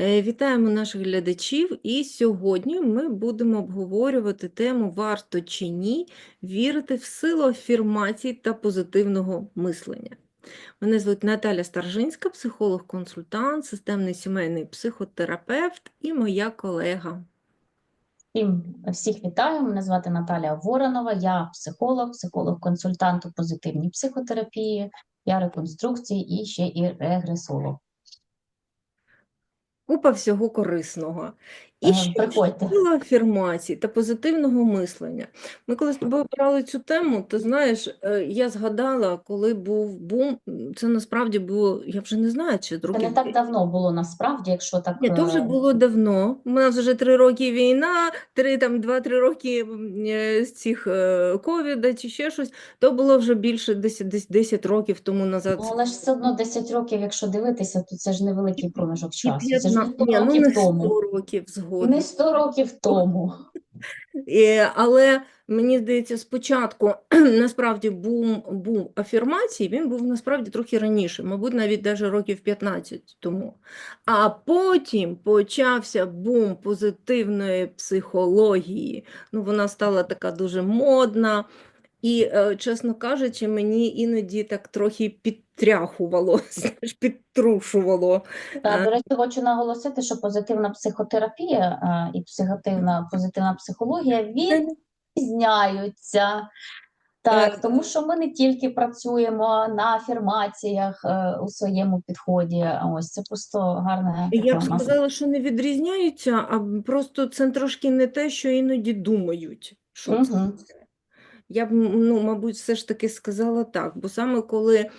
Е, Вітаємо наших глядачів, і сьогодні ми будемо обговорювати тему варто чи ні вірити в силу афірмацій та позитивного мислення. Мене звуть Наталя Старжинська, психолог-консультант, системний сімейний психотерапевт і моя колега. Всім всіх вітаю. Мене звати Наталія Воронова. Я психолог, психолог-консультант у позитивній психотерапії, я реконструкції і ще і регресолог. Купа всього корисного. І Е, що ж приходьте. сила афірмацій та позитивного мислення. Ми коли з тобою обирали цю тему, ти знаєш, е, я згадала, коли був бум, це насправді було, я вже не знаю, чи Це не так давно було насправді, якщо так Ні, то вже е, було давно. У нас вже три роки війна, три там два-три роки е, з цих ковіда чи ще щось. То було вже більше 10, десь 10 років тому назад. ну, але ж все одно 10 років, якщо дивитися, то це ж невеликий проміжок часу. Це ж не 15, 100 ні, ну років не тому. років згодом. Не 100 років тому. Але мені здається, спочатку насправді бум, бум афірмацій, він був насправді трохи раніше, мабуть, навіть даже років 15 тому. А потім почався бум позитивної психології. Ну, вона стала така дуже модна. І, е, чесно кажучи, мені іноді так трохи підтряхувало, знаєш, підтрушувало. Та, до речі, хочу наголосити, що позитивна психотерапія і психотивна позитивна психологія відрізняються. Так, Е, тому що ми не тільки працюємо на афірмаціях е, у своєму підході. Ось це просто гарне Я б сказала, що не відрізняються, а просто це трошки не те, що іноді думають, що це. Я б, ну, мабуть, все ж таки сказала так, бо саме коли е,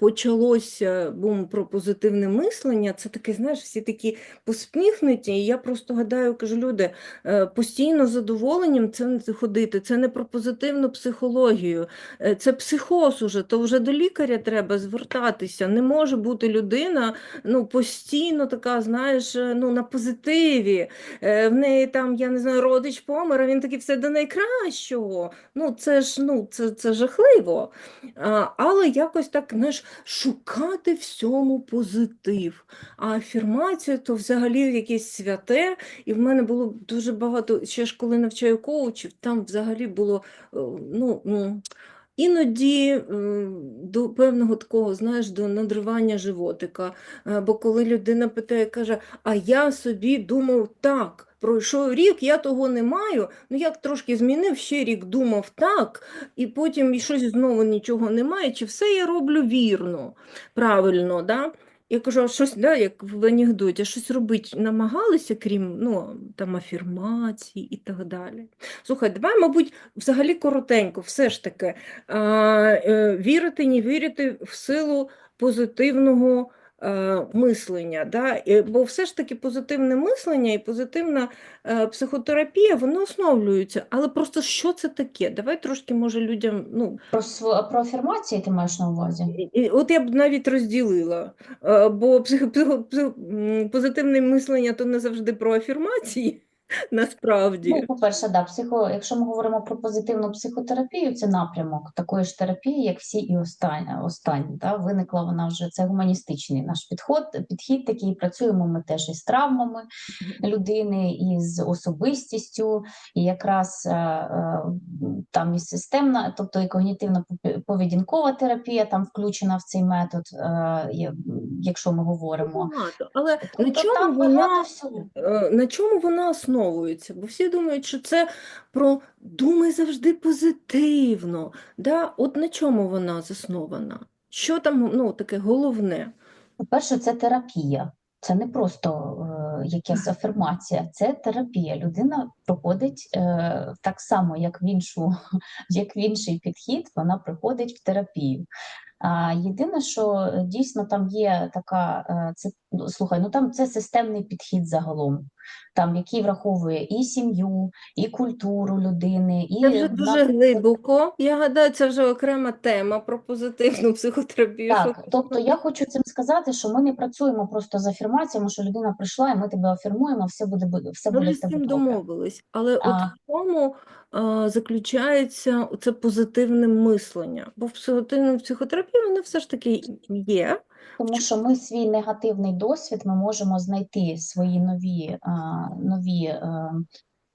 почалося бум про позитивне мислення, це таке, знаєш, всі такі посміхнуті, і я просто гадаю, кажу, люди, е, постійно задоволенням це не ходити, це не про позитивну психологію, е, це психоз уже, то вже до лікаря треба звертатися. Не може бути людина, ну, постійно така, знаєш, е, ну, на позитиві, Е, в неї там, я не знаю, родич помер, а він такий все до найкращого. Ну, це ж ну, це, це жахливо. А, але якось так, знаєш, шукати всьому позитив. А афірмація то взагалі якесь святе. І в мене було дуже багато, ще ж коли навчаю коучів, там взагалі було е, ну, Іноді до певного такого, знаєш, до надривання животика. Е, Бо коли людина питає, каже, а я собі думав так, пройшов рік, я того не маю, ну як трошки змінив, ще рік думав так, і потім щось знову нічого немає, чи все я роблю вірно, правильно, да? Я кажу, а щось, да, як в анекдоті, щось робити намагалися, крім ну, там, афірмацій і так далі. Слухай, давай, мабуть, взагалі коротенько, все ж таки, а, е, вірити, не вірити в силу позитивного мислення. Да? Е, Бо все ж таки позитивне мислення і позитивна е, психотерапія, вони основлюються. Але просто що це таке? Давай трошки, може, людям, ну, Про, про афірмації ти маєш на увазі? і- от я б навіть розділила, Е, бо псих, психо, позитивне мислення то не завжди про афірмації, насправді. Ну, по-перше, да, психо, якщо ми говоримо про позитивну психотерапію, це напрямок такої ж терапії, як всі і останні. останні да, виникла вона вже це гуманістичний наш підход, підхід такий. Працюємо ми теж із травмами людини, із особистістю, і якраз е, е, там і системна, тобто і когнітивно-поведінкова терапія там включена в цей метод, е, якщо ми говоримо. Але на Тобто чому вона На чому вона основується? Бо всі думають, що це про думай завжди позитивно. Да? От на чому вона заснована? Що там ну, таке головне? По-перше, це терапія. Це не просто е, якась афірмація, це терапія. Людина проходить е, так само, як в іншу, як в інший підхід, вона приходить в терапію. А єдине, що дійсно там є така, е, це ну, слухай, ну там це системний підхід загалом, там який враховує і сім'ю, і культуру людини, і Це вже дуже глибоко. Я гадаю, це вже окрема тема про позитивну психотерапію. Так, тобто я хочу цим сказати, що ми не працюємо просто з афірмаціями, що людина прийшла, і ми тебе афірмуємо, все буде буде- все Ми буде вже з цим добре. домовились. Але от А. в чому а, заключається це позитивне мислення? Бо в психотерапії воно все ж таки є. Тому що ми свій негативний досвід ми можемо знайти свої нові, нові е,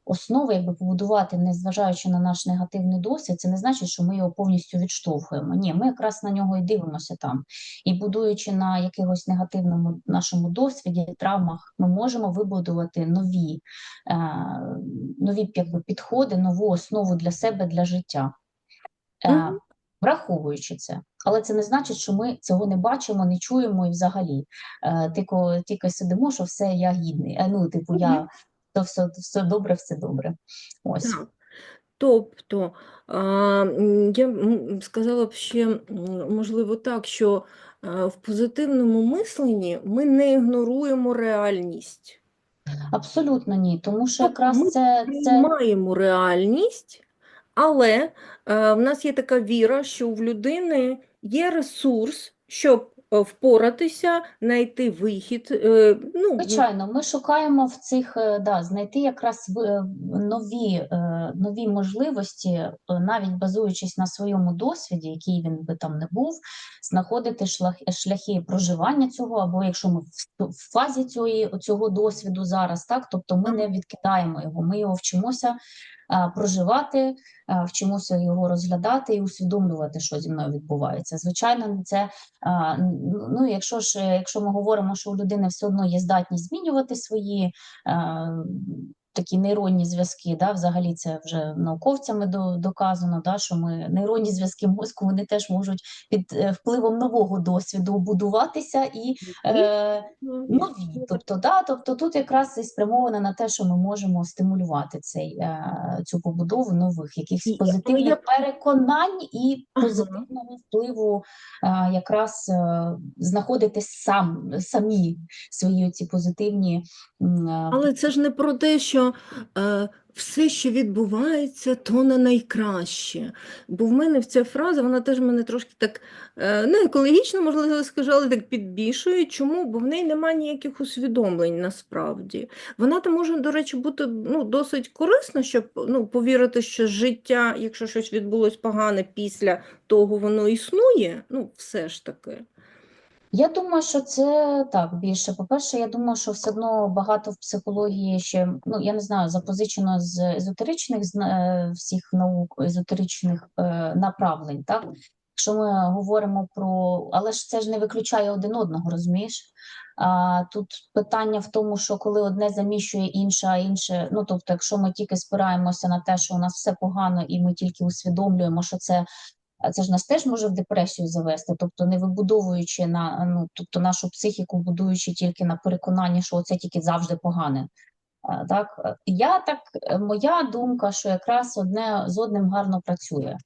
основи, якби побудувати, незважаючи на наш негативний досвід, це не значить, що ми його повністю відштовхуємо. Ні, ми якраз на нього і дивимося там. І будуючи на якогось негативному нашому досвіді, травмах, ми можемо вибудувати нові, е, нові якби, підходи, нову основу для себе, для життя. Враховуючи це, але це не значить, що ми цього не бачимо, не чуємо і взагалі е, тільки, тільки сидимо, що все я гідний. Е, ну, типу, я то все, все добре, все добре. Ось. Тобто, я сказала б ще, можливо, так, що е, в позитивному мисленні ми не ігноруємо реальність. Абсолютно ні, тому що якраз ми це, це приймаємо реальність, але е, в нас є така віра, що в людини є ресурс, щоб е, впоратися, знайти вихід. е, Ну, Звичайно, ми шукаємо в цих, да, знайти якраз нові, нові можливості, навіть базуючись на своєму досвіді, який він би там не був, знаходити шлях- шляхи проживання цього, або якщо ми в, фазі цього, цього досвіду зараз, так, тобто ми не відкидаємо його, ми його вчимося проживати, вчимося його розглядати і усвідомлювати, що зі мною відбувається. Звичайно, це ну, якщо ж е, якщо ми говоримо, що у людини все одно є здатність змінювати свої такі нейронні зв'язки, да, взагалі це вже науковцями до, доказано, да, що ми нейронні зв'язки мозку вони теж можуть під е, впливом нового досвіду будуватися і е, нові. Тобто, да, тобто тут якраз і спрямовано на те, що ми можемо стимулювати цей, е, цю побудову нових якихось позитивних я- переконань і позитивного впливу е, якраз е, знаходити сам, самі свої ці позитивні е, Але це ж не про те, що е, все, що відбувається, то не найкраще. Бо в мене ця фраза, вона теж мене трошки так е, не екологічно, можливо, скажу, так підбільшує. Чому? Бо в неї немає ніяких усвідомлень насправді. Вона там може, до речі, бути ну, досить корисна, щоб ну, повірити, що життя, якщо щось відбулось погане після того, воно існує, ну, все ж таки. Я думаю, що це так більше. По-перше, я думаю, що все одно багато в психології ще, ну я не знаю, запозичено з езотеричних зна- е, всіх наук, езотеричних е, направлень, так? Якщо ми говоримо про, але ж це ж не виключає один одного, розумієш? А, тут питання в тому, що коли одне заміщує інше, а інше, ну тобто, якщо ми тільки спираємося на те, що у нас все погано, і ми тільки усвідомлюємо, що це це ж нас теж може в депресію завести, тобто не вибудовуючи на ну, тобто нашу психіку, будуючи тільки на переконанні, що це тільки завжди погане. Так, е, я так, е, моя думка, що якраз одне з одним гарно працює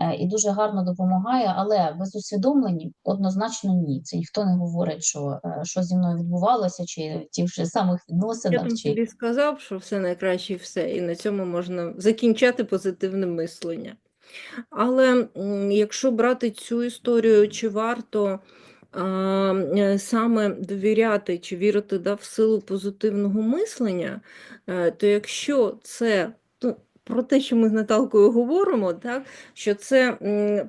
е, і дуже гарно допомагає, але без усвідомлення однозначно ні. Це ніхто не говорить, що, е, що зі мною відбувалося, чи в тих же самих Я відносинах, там чи тобі сказав, що все найкраще і все, і на цьому можна закінчати позитивне мислення. Але якщо брати цю історію, чи варто а, е, саме довіряти чи вірити да, в силу позитивного мислення, е, то якщо це ну, про те, що ми з Наталкою говоримо, так, що це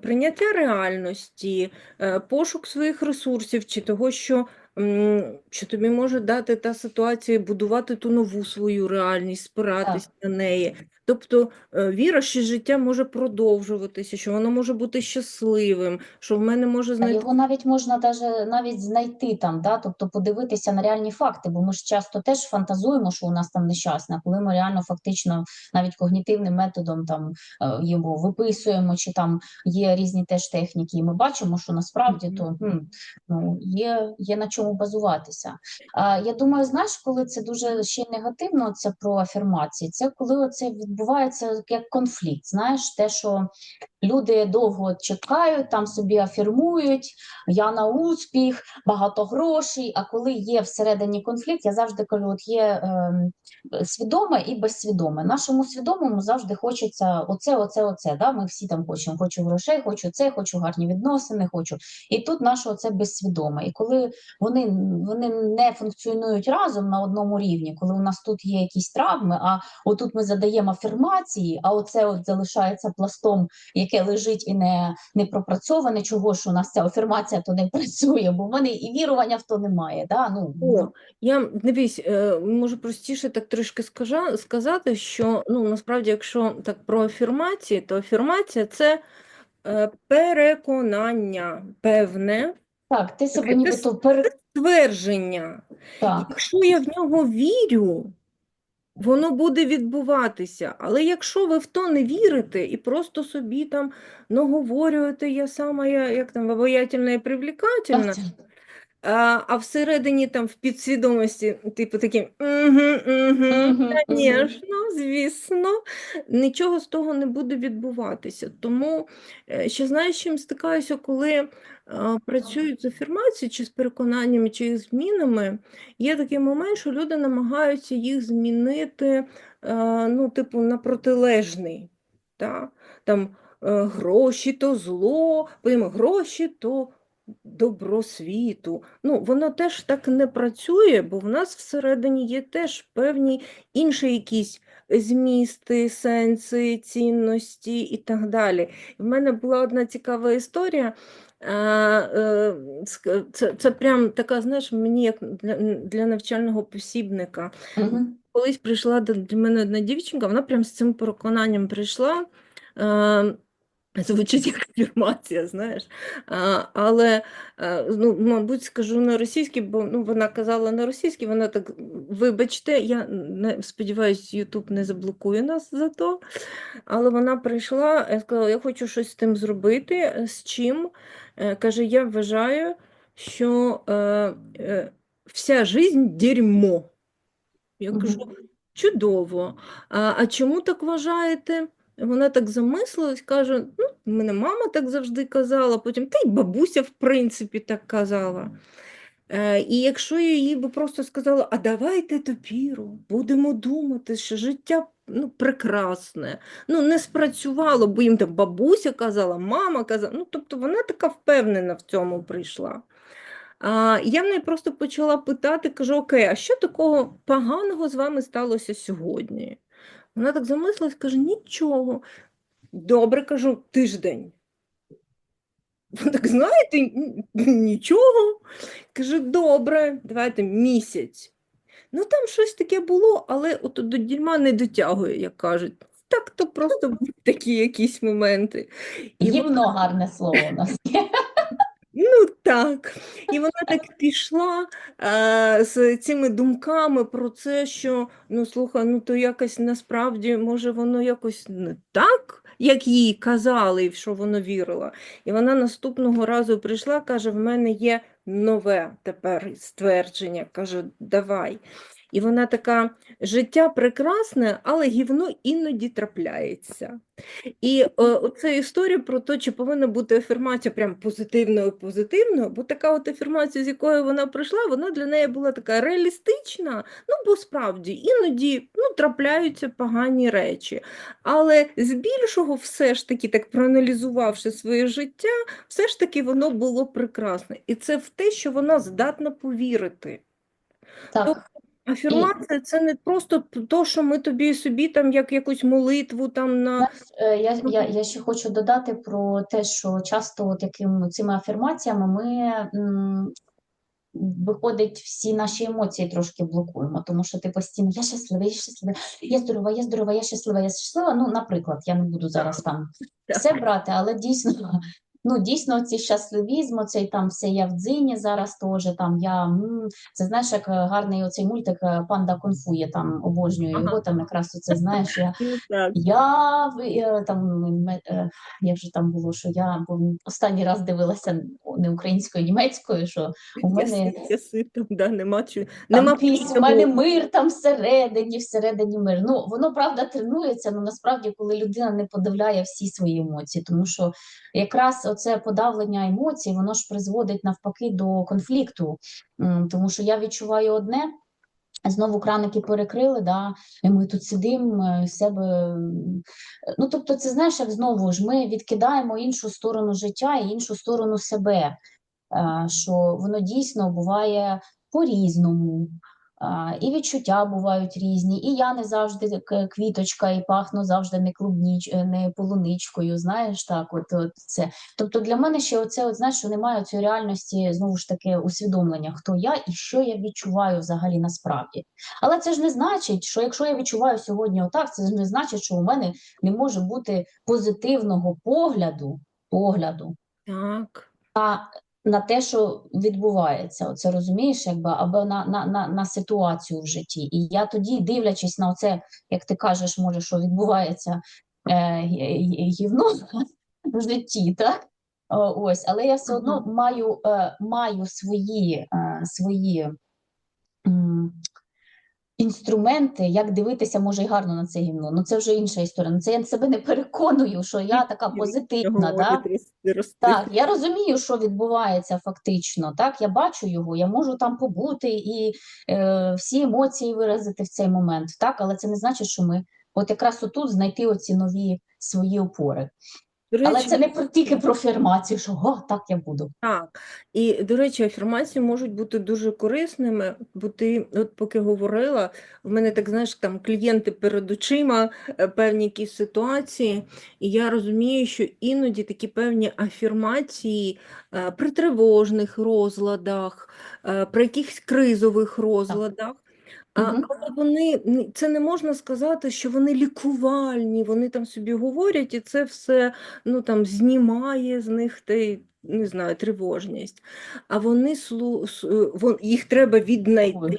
прийняття реальності, е, пошук своїх ресурсів, чи того, що, що тобі може дати та ситуація, будувати ту нову свою реальність, спиратись на неї. Тобто е, віра, що життя може продовжуватися, що воно може бути щасливим, що в мене може знайти. Його навіть можна даже, навіть знайти там, да? тобто подивитися на реальні факти, бо ми ж часто теж фантазуємо, що у нас там нещасне, коли ми реально фактично навіть когнітивним методом там е, його виписуємо, чи там є різні теж техніки, і ми бачимо, що насправді то хм, ну, є, є на чому базуватися. А, я думаю, знаєш, коли це дуже ще й негативно, це про афірмації, це коли це відбувається як конфлікт, знаєш, те, що Люди довго чекають, там собі афірмують, я на успіх, багато грошей. А коли є всередині конфлікт, я завжди кажу: от є ем, свідоме і безсвідоме. Нашому свідомому завжди хочеться оце, оце, оце. Да? Ми всі там хочемо, хочу грошей, хочу це, хочу гарні відносини, хочу. І тут наше оце безсвідоме. І коли вони, вони не функціонують разом на одному рівні, коли у нас тут є якісь травми, а отут ми задаємо афірмації, а оце от залишається пластом, яке лежить і не, не пропрацьоване, чого ж у нас ця афірмація то не працює, бо в мене і вірування в то немає. Да? Ну, О, я дивись, е, можу простіше так трішки скажа, сказати, що ну насправді, якщо так про афірмації, то афірмація це е, переконання певне, так, ти себе нібито пере... твердження. Якщо я в нього вірю, воно буде відбуватися. Але якщо ви в то не вірите і просто собі там наговорюєте, я сама, я, як там, вибоятельна і привлекательна, так, а, всередині там в підсвідомості, типу такі, угу, угу, звісно, звісно, нічого з того не буде відбуватися. Тому е, ще знаєш, чим стикаюся, коли е, працюють з афірмацією, чи з переконаннями, чи їх змінами, є такий момент, що люди намагаються їх змінити, е, ну, типу, на протилежний. Та? Там гроші то зло, потім гроші то добро світу. Ну, воно теж так не працює, бо в нас всередині є теж певні інші якісь змісти, сенси, цінності і так далі. В мене була одна цікава історія. е, Це, це прям така, знаєш, мені як для, для навчального посібника. Мгм. Колись прийшла до до мене одна дівчинка, вона прям з цим переконанням прийшла. Е, Звучить як афірмація, знаєш. А, але, е, ну, мабуть, скажу на російській, бо ну, вона казала на російській, вона так, вибачте, я не, сподіваюся, Ютуб не заблокує нас за то. Але вона прийшла і сказала, я хочу щось з тим зробити. Е, З чим? Е, Каже, я вважаю, що е, е, вся жизнь дерьмо. Я кажу, чудово. А, а чому так вважаєте? Вона так замислилась, каже: ну, мене мама так завжди казала, потім та й бабуся, в принципі, так казала. Е, і якщо я їй би просто сказала, а давайте тепер будемо думати, що життя ну, прекрасне, ну, не спрацювало, бо їм там бабуся казала, мама казала, ну, тобто вона така впевнена в цьому прийшла. А, я в неї просто почала питати, кажу, окей, а що такого поганого з вами сталося сьогодні? Вона так замислилась, каже, нічого. Добре, кажу, тиждень. Вона так, знаєте, нічого. Кажу, добре, давайте місяць. Ну там щось таке було, але от до дерьма не дотягує, як кажуть. Так то просто такі якісь моменти. І Гімно гарне слово у нас є. Так. І вона так пішла е, з цими думками про це, що ну слухай, ну то якось насправді може воно якось не так, як їй казали, в що воно вірила. І вона наступного разу прийшла, каже: в мене є нове тепер ствердження. Каже, давай. І вона така: життя прекрасне, але гівно іноді трапляється. І е, оце історія про те, чи повинна бути афірмація прям позитивною позитивною, бо така от афірмація, з якою вона прийшла, вона для неї була така реалістична. Ну, бо справді іноді ну, трапляються погані речі. Але здебільшого, все ж таки, так проаналізувавши своє життя, все ж таки воно було прекрасне. І це в те, що вона здатна повірити. Так, Афірмація це не просто то, що ми тобі собі там як якусь молитву там на е, я, я, я ще хочу додати про те, що часто от яким цими афірмаціями ми м, виходить всі наші емоції трошки блокуємо, тому що ти постійно я щаслива, я щаслива, я здорова, я здорова, я щаслива, я щаслива. Ну, наприклад, я не буду зараз там все брати, але дійсно. Ну, дійсно, цей щасливізм, оцей там все я в дзині зараз теж там я. м, Це знаєш, як е, гарний оцей мультик е, Панда Кунг-фу, я там обожнюю його, там якраз оце знаєш, я Ну, я е, там як же там було, що я бо останній раз дивилася не українською, а німецькою, що у мене яси, там, да, нема. Нема піснь, у мене мир там всередині, всередині мир. Ну воно правда тренується, але насправді, коли людина не подавляє всі свої емоції, тому що якраз оце подавлення емоцій, воно ж призводить навпаки до конфлікту, тому що я відчуваю одне. Знову краники перекрили, да, і ми тут сидимо е, себе. Ну, тобто, це знаєш, як знову ж ми відкидаємо іншу сторону життя і іншу сторону себе, е, що воно дійсно буває по-різному. А, і відчуття бувають різні, і я не завжди квіточка, і пахну завжди не клубніч, е, не полуничкою, знаєш, так, от, от це. Тобто для мене ще оце, от, знаєш, що немає цієї реальності, знову ж таки, усвідомлення, хто я і що я відчуваю взагалі насправді. Але це ж не значить, що якщо я відчуваю сьогодні отак, це ж не значить, що у мене не може бути позитивного погляду, погляду Так. На те, що відбувається, оце розумієш, якби або на, на, на, на ситуацію в житті. І я тоді, дивлячись на це, як ти кажеш, може, що відбувається е, гі- гі- гівно в житті, так? Ось, але я все одно маю, е, маю свої, е, свої інструменти, як дивитися, може, й гарно на це гімно. Ну це вже інша історія. Ну, це я себе не переконую, що я така позитивна. Да? Так, я розумію, що відбувається фактично. Так, я бачу його, я можу там побути і е, всі емоції виразити в цей момент. Так, але це не значить, що ми от якраз отут знайти оці нові свої опори. До Але це не про тільки про афірмацію, що о, так я буду. Так, і до речі, афірмації можуть бути дуже корисними, бо ти, от поки говорила, в мене так знаєш, там клієнти перед очима, е, певні якісь ситуації, і я розумію, що іноді такі певні афірмації е, при тривожних розладах, е, при якихось кризових розладах. А, Мгм. але вони це не можна сказати, що вони лікувальні, вони там собі говорять, і це все ну там знімає з них те, не знаю, тривожність. А вони слу, с- е, вон, їх треба віднайти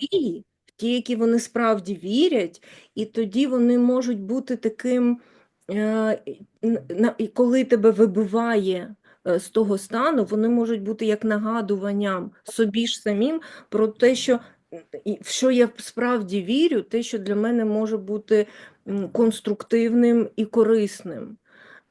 в ті, які вони справді вірять, і тоді вони можуть бути таким, е, і- н- на- і коли тебе вибиває. е, З того стану вони можуть бути як нагадуванням собі ж самим про те, що і в що я справді вірю, те, що для мене може бути конструктивним і корисним.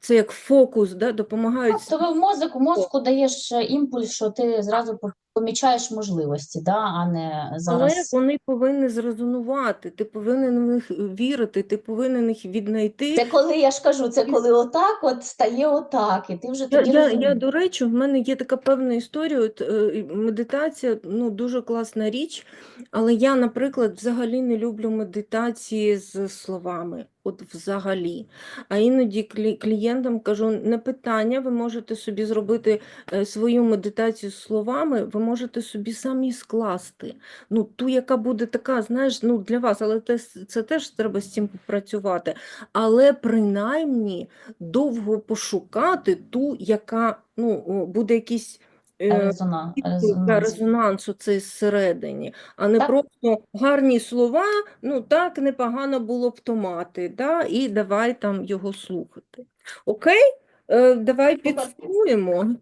Це як фокус, да, допомагають. Тобто в мозок, мозку даєш е, імпульс, що ти зразу помічаєш можливості, да, а не Але зараз. вони повинні зрезонувати, ти повинен в них вірити, ти повинен їх віднайти. Це коли я ж кажу, це коли отак от стає отак, і ти вже Я, тоді я, я, розумієш. до речі, в мене є така певна історія. От, е, медитація ну, дуже класна річ, але я, наприклад, взагалі не люблю медитації з словами. От взагалі. А іноді клієнтам кажу, не питання, ви можете собі зробити е, свою медитацію словами, ви можете собі самі скласти. Ну, ту, яка буде така, знаєш, ну, для вас, але те, це теж треба з цим попрацювати. Але принаймні довго пошукати ту, яка ну, буде якийсь е, резонанс. резонансу оцей зсередині, а не Так. просто гарні слова, ну так непогано було б то мати, да, і давай там його слухати. Окей? Е, давай підсумуємо.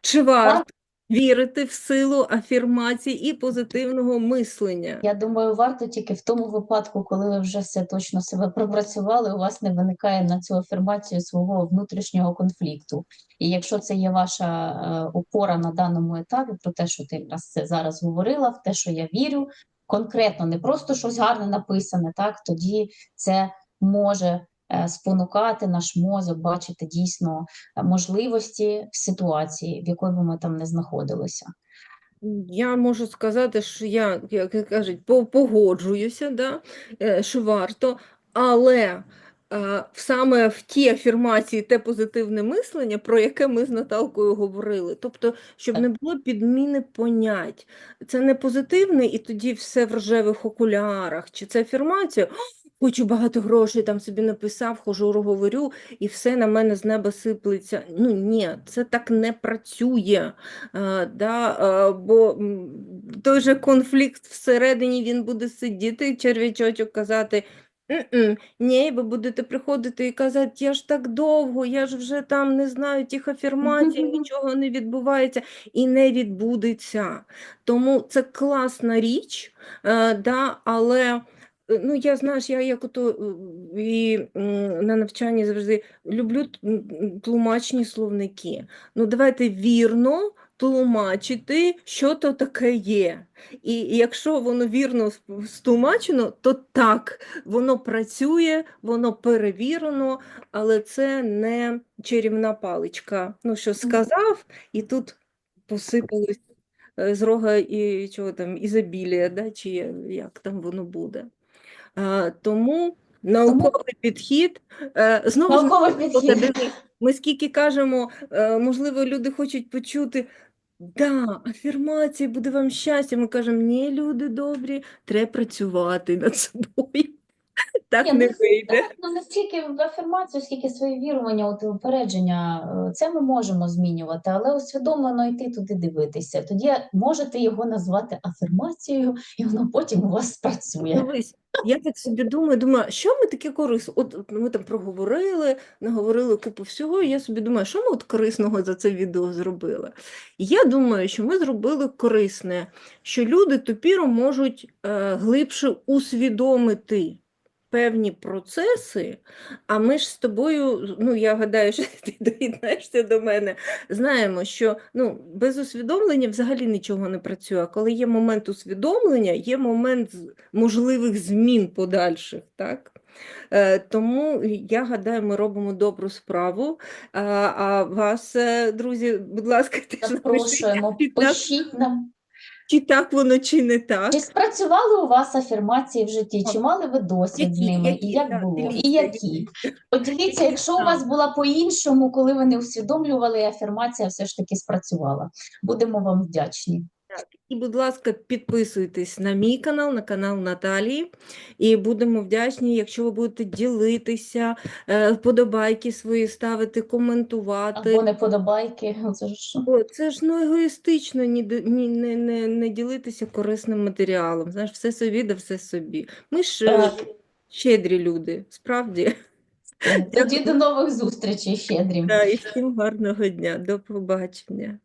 Чи варто вірити в силу афірмацій і позитивного мислення? Я думаю, варто тільки в тому випадку, коли ви вже все точно себе пропрацювали, у вас не виникає на цю афірмацію свого внутрішнього конфлікту. І якщо це є ваша е, опора на даному етапі, про те, що ти якраз це зараз говорила, в те, що я вірю, конкретно не просто щось гарне написане, так тоді це може спонукати наш мозок бачити дійсно е, можливості в ситуації, в якої би ми там не знаходилися. Я можу сказати, що я, як кажуть, по- погоджуюся, да, е, що варто, але е, саме в ті афірмації, те позитивне мислення, про яке ми з Наталкою говорили, тобто, щоб не було підміни понять. Це не позитивне, і тоді все в рожевих окулярах, чи це афірмація, «О, хочу багато грошей, там собі написав, хожу, говорю, і все на мене з неба сиплеться. Ну ні, це так не працює. А, да, а, бо той же конфлікт всередині він буде сидіти, черв'ячочок казати. «М-м, Ні, ви будете приходити і казати, я ж так довго, я ж вже там не знаю тих афірмацій, нічого не відбувається і не відбудеться. Тому це класна річ, да, але ну, я знаєш, я як ото е, і на навчанні завжди люблю тлумачні словники. Ну, давайте вірно тлумачити, що то таке є. І якщо воно вірно стлумачено, то так, воно працює, воно перевірено, але це не чарівна паличка. Ну, що сказав, і тут посипались е, з рога і чого там, ізобілія, да, чи як там воно буде. А, тому науковий підхід, е, знову ж підхід. Ми скільки кажемо, е, можливо, люди хочуть почути, да, афірмації, буде вам щастя. Ми кажемо, ні, люди добрі, треба працювати над собою. Так не ну, вийде. Так, ну не стільки в афірмацію, скільки свої вірування, от упередження, е, це ми можемо змінювати, але усвідомлено йти туди дивитися. Тоді можете його назвати афірмацією, і воно потім у вас спрацює. Дивись, я так собі думаю, думаю, що ми таке корисне? От от ми там проговорили, наговорили купу всього, і я собі думаю, що ми от корисного за це відео зробили? І я думаю, що ми зробили корисне, що люди тупіро можуть е, глибше усвідомити певні процеси, а ми ж з тобою, ну я гадаю, що ти доєднаєшся до мене, знаємо, що ну, без усвідомлення взагалі нічого не працює. А коли є момент усвідомлення, є момент можливих змін подальших. Так? Е, Тому я гадаю, ми робимо добру справу. А, вас, е, друзі, будь ласка, теж Запрошуємо, пишіть нам. Чи так воно, чи не так. Чи спрацювали у вас афірмації в житті? Чи мали ви досвід з ними? які, І як так, було? дивіться, І які? Поділіться, якщо у вас була по-іншому, коли ви не усвідомлювали, і афірмація все ж таки спрацювала. Будемо вам вдячні. І, будь ласка, підписуйтесь на мій канал, на канал Наталії. І будемо вдячні, якщо ви будете ділитися, е, вподобайки свої ставити, коментувати. Або не подобайки. Це ж це ж ну, егоїстично ні, ні, не, не, не ділитися корисним матеріалом. Знаєш, все собі, да все собі. Ми ж е, Так. щедрі люди, справді. Тоді до нових зустрічей, щедрі. Та, І всім гарного дня. До побачення.